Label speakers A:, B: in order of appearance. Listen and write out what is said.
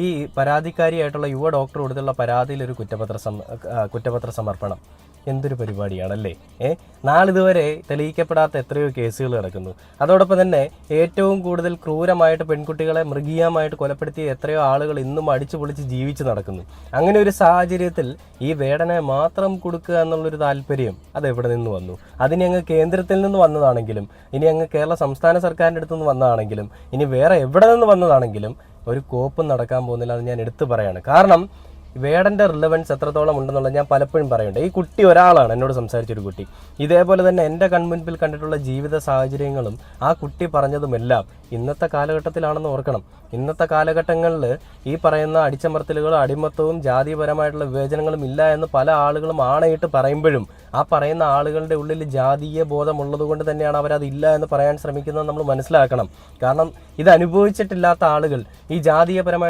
A: ഈ പരാതിക്കാരിയായിട്ടുള്ള യുവ ഡോക്ടർ കൊടുത്തുള്ള പരാതിയിൽ ഒരു കുറ്റപത്ര കുറ്റപത്ര സമർപ്പണം. എന്തൊരു പരിപാടിയാണല്ലേ? ഏ നാളിതുവരെ തെളിയിക്കപ്പെടാത്ത എത്രയോ കേസുകൾ നടക്കുന്നു. അതോടൊപ്പം തന്നെ ഏറ്റവും കൂടുതൽ ക്രൂരമായിട്ട് പെൺകുട്ടികളെ മൃഗീയമായിട്ട് കൊലപ്പെടുത്തിയ എത്രയോ ആളുകൾ ഇന്നും അടിച്ചു പൊളിച്ച് ജീവിച്ച് നടക്കുന്നു. അങ്ങനെ ഒരു സാഹചര്യത്തിൽ ഈ വേടനെ മാത്രം കൊടുക്കുക എന്നുള്ളൊരു താല്പര്യം അത് എവിടെ നിന്ന് വന്നു? അതിനി അങ്ങ് കേന്ദ്രത്തിൽ നിന്ന് വന്നതാണെങ്കിലും ഇനി അങ്ങ് കേരള സംസ്ഥാന സർക്കാരിന്റെ അടുത്ത് നിന്ന് വന്നതാണെങ്കിലും ഇനി വേറെ എവിടെ നിന്ന് വന്നതാണെങ്കിലും ഒരു കോപ്പും നടക്കാൻ പോകുന്നില്ല അത് ഞാൻ എടുത്തു പറയാണ്. കാരണം വേടന്റെ റിലവൻസ് എത്രത്തോളം ഉണ്ടെന്നുള്ളത് ഞാൻ പലപ്പോഴും പറയുന്നുണ്ട്. ഈ കുട്ടി ഒരാളാണ് എന്നോട് സംസാരിച്ചൊരു കുട്ടി. ഇതേപോലെ തന്നെ എന്റെ കൺമുൻപിൽ കണ്ടിട്ടുള്ള ജീവിത സാഹചര്യങ്ങളും ആ കുട്ടി പറഞ്ഞതുമെല്ലാം ഇന്നത്തെ കാലഘട്ടത്തിലാണെന്ന് ഓർക്കണം. ഇന്നത്തെ കാലഘട്ടങ്ങളിൽ ഈ പറയുന്ന അടിച്ചമർത്തലുകളും അടിമത്തവും ജാതിപരമായിട്ടുള്ള വിവേചനങ്ങളും ഇല്ല എന്ന് പല ആളുകളും ആണയിട്ട് പറയുമ്പോഴും ആ പറയുന്ന ആളുകളുടെ ഉള്ളിൽ ജാതീയ ബോധമുള്ളത് കൊണ്ട് തന്നെയാണ് അവരതില്ല എന്ന് പറയാൻ ശ്രമിക്കുന്നത് നമ്മൾ മനസ്സിലാക്കണം. കാരണം ഇത് അനുഭവിച്ചിട്ടില്ലാത്ത ആളുകൾ ഈ ജാതീയപരമായ